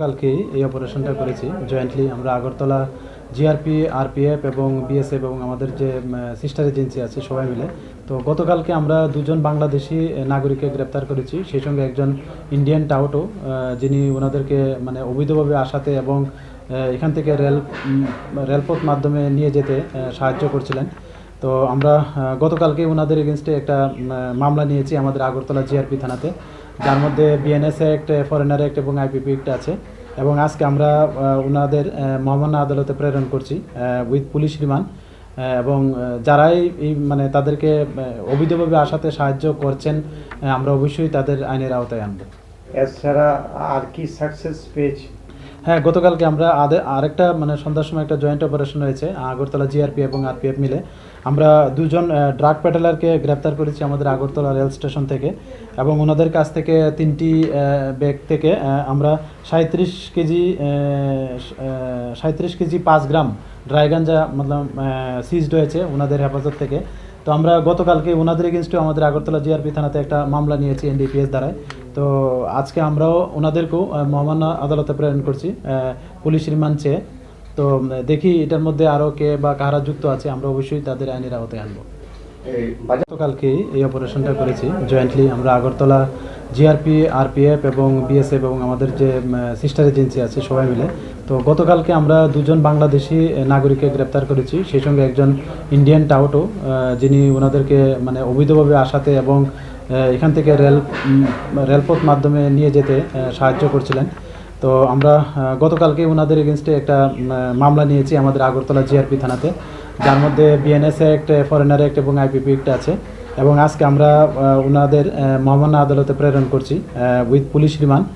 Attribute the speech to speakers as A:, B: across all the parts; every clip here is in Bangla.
A: কালকে এই অপারেশনটা করেছি। জয়েন্টলি আমরা আগরতলা জিআরপি আরপিএফ এবং বিএসএফ এবং আমাদের যে সিস্টার এজেন্সি আছে সবাই মিলে। তো গতকালকে আমরা দুজন বাংলাদেশি নাগরিককে গ্রেপ্তার করেছি। সেই সঙ্গে একজন ইন্ডিয়ান টাউটও যিনি ওনাদেরকে মানে অবৈধভাবে আসাতে এবং এখান থেকে রেল রেলপথ মাধ্যমে নিয়ে যেতে সাহায্য করছিলেন। তো আমরা গতকালকে ওনাদের এগেনস্টে একটা মামলা নিয়েছি আমাদের আগরতলা জিআরপি থানাতে। যার মধ্যে বিএনএস অ্যাক্ট ফরেনার অ্যাক্ট এবং আইপিপি অ্যাক্ট আছে। এবং আজকে আমরা ওনাদের মহামান্য আদালতে প্রেরণ করছি উইথ পুলিশ রিমান্ড। এবং যারাই মানে তাদেরকে অবৈধভাবে আসাতে সাহায্য করছেন আমরা অবশ্যই তাদের আইনের আওতায় আনব।
B: এছাড়া আর কি সাকসেস পেয়েছি?
A: হ্যাঁ গতকালকে আমরা আরেকটা মানে সন্ধ্যার সময় একটা জয়েন্ট অপারেশন হয়েছে আগরতলা জিআরপি এবং আরপিএফ মিলে। আমরা দুজন ড্রাগ প্যাটেলারকে গ্রেপ্তার করেছি আমাদের আগরতলা রেল স্টেশন থেকে এবং ওনাদের কাছ থেকে তিনটি ব্যাগ থেকে আমরা সাঁত্রিশ কেজি সাঁত্রিশ কেজি পাঁচ গ্রাম ড্রাই গাঞ্জা মতলব সিজড হয়েছে ওনাদের হেফাজত থেকে। তো আমরা গতকালকে ওনাদের এগেনস্টে আমাদের আগরতলা জিআরপি থানাতে একটা মামলা নিয়েছি এনডিপিএস দ্বারায়। তো আজকে আমরাও ওনাদেরকেও মহামান্য আদালতে প্রেরণ করছি পুলিশ রিমান্ড চেয়ে। তো দেখি এটার মধ্যে আরও কে বা কারা যুক্ত আছে আমরা অবশ্যই তাদের আইনের আওতায় আনব। গতকালকে এই অপারেশনটা করেছি জয়েন্টলি আমরা আগরতলা জিআরপি আরপিএফ এবং বিএসএফ এবং আমাদের যে সিস্টার এজেন্সি আছে সবাই মিলে। তো গতকালকে আমরা দুজন বাংলাদেশি নাগরিককে গ্রেপ্তার করেছি সেই সঙ্গে একজন ইন্ডিয়ান টাউটও যিনি ওনাদেরকে মানে অবৈধভাবে আসাতে এবং এখান থেকে রেল রেলপথ মাধ্যমে নিয়ে যেতে সাহায্য করছিলেন। তো আমরা গতকালকে ওনাদের এগেনস্টে একটা মামলা নিয়েছি আমাদের আগরতলা জিআরপি থানাতে। যার মধ্যে বিএনএস অ্যাক্ট ফরেনার অ্যাক্ট এবং আইপিপি অ্যাক্ট আছে। এবং আজকে আমরা ওনাদের মহামান্য আদালতে প্রেরণ করছি উইথ পুলিশ রিমান্ড।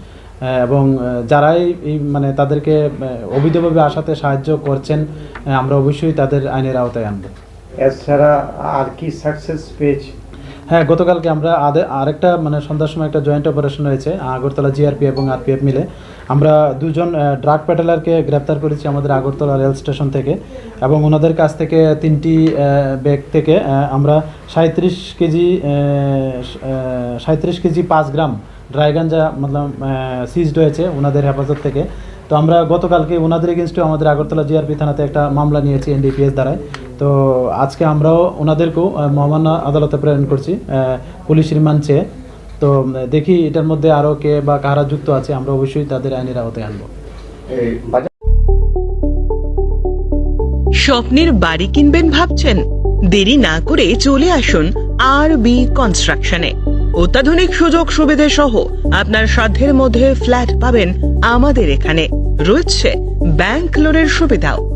A: এবং যারাই মানে তাদেরকে অবৈধভাবে আসাতে সাহায্য করছেন আমরা অবশ্যই তাদের আইনের আওতায় আনব।
B: এছাড়া আর কি সাকসেস পেয়েছি?
A: হ্যাঁ গতকালকে আমরা আরেকটা মানে সন্ধ্যার সময় একটা জয়েন্ট অপারেশন হয়েছে আগরতলা জিআরপি এবং আরপিএফ মিলে। আমরা দুজন ড্রাগ প্যাটেলারকে গ্রেপ্তার করেছি আমাদের আগরতলা রেল স্টেশন থেকে এবং ওনাদের কাছ থেকে তিনটি ব্যাগ থেকে আমরা সাঁত্রিশ কেজি সাঁত্রিশ কেজি পাঁচ গ্রাম ড্রাই গাঞ্জা মতলব সিজড হয়েছে ওনাদের হেফাজত থেকে। তো আমরা গতকালকে ওনাদের এগেনস্টে আমাদের আগরতলা জিআরপি থানাতে একটা মামলা নিয়েছি এনডিপিএস দ্বারায়। তো আজকে আমরাও ওনাদেরকেও মহামান্য আদালতে প্রেরণ করছি আহ, পুলিশ রিমান্ড চেয়ে। তো দেখি এটার মধ্যে আরও কে বা কারা যুক্ত আছে আমরা অবশ্যই তাদের আইনের আওতায় আনব।
C: স্বপ্নের বাড়ি কিনবেন ভাবছেন? দেরি না করে চলে আসুন আর বি কনস্ট্রাকশনে। অত্যাধুনিক সুযোগ সুবিধে সহ আপনার সাধ্যের মধ্যে ফ্ল্যাট পাবেন আমাদের এখানে। রয়েছে ব্যাংক লোনের সুবিধাও।